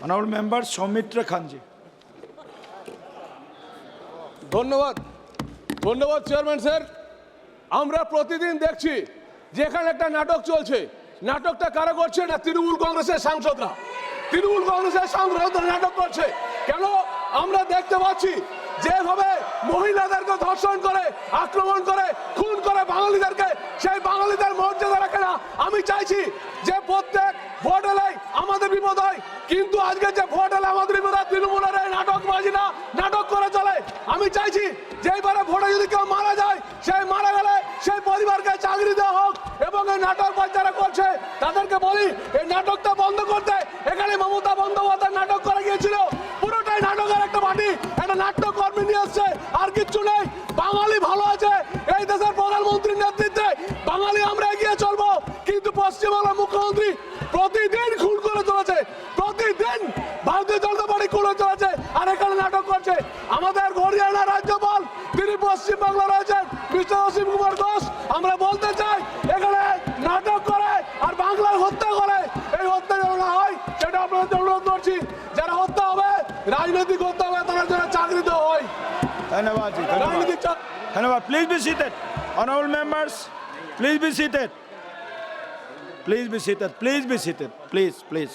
Honorable member Soumitra Khanji. ধন্যবাদ। ধন্যবাদ chairman sir আমরা প্রতিদিন দেখছি যে এখানে একটা নাটক চলছে। নাটকটা কারা করছে না তৃণমূল কংগ্রেসের সাংসদরা? তৃণমূল কংগ্রেসের সাংসদরা নাটক করছে। কেন? আমরা দেখতে পাচ্ছি যেভাবে মহিলাদেরকে ধর্ষণ করে, আক্রমণ করে, খুন করে বাঙালিদেরকে, সেই বাঙালিদের মর্যাদা রাখে না। আমি চাইছি যে প্রত্যেক ভোট এলেই আমাদের বিপদ হয় কিন্তু আজকে যে ভোট এলে আমাদের তৃণমূলের এই নাটকবাজি না নাটক করে চলে। আমি চাইছি যে এবারে ভোটে যদি কেউ মারা যায়, সেই মারা গেলে সেই পরিবারকে চাকরি দেওয়া হোক এবং এই নাটক যারা করছে, তাদেরকে বলি, এই নাটকটা বন্ধ করতে। এখানে মমতা বন্দ্যোপাধ্যায় নাটক করে গিয়েছিল। পুরোটাই নাটকের একটা মাটি। একটা নাট্যকর্মী নিয়ে আসছে আর কিচ্ছু নেই বাঙালি ভালো আছে এই দেশের প্রধানমন্ত্রীর নেতৃত্বে বাঙালি আমরা এগিয়ে চলবো কিন্তু পশ্চিমবাংলার মুখ্যমন্ত্রী প্রতিদিন খুন করে চলেছে প্রতিদিন পার্টি খুলে চলেছে আর এখানে নাটক করছে। আমাদের হরিয়ানা রাজ্যপাল তিনি পশ্চিমবাংলা রয়েছেন। মিস্টার অসীম কুমার ঘোষ আমরা বলতে চাই এখানে নাটক করে আর বাংলায় হত্যা করে। এই হত্যা যেন না হয় সেটা আপনাদের অনুরোধ করছি। যারা হত্যা হবে রাজনৈতিক হত্যা হবে তারা যেন চাকরি দেওয়া হয়। ধন্যবাদ রাজনৈতিক ধন্যবাদ। Please be seated honorable members please be seated please be seated please be seated please please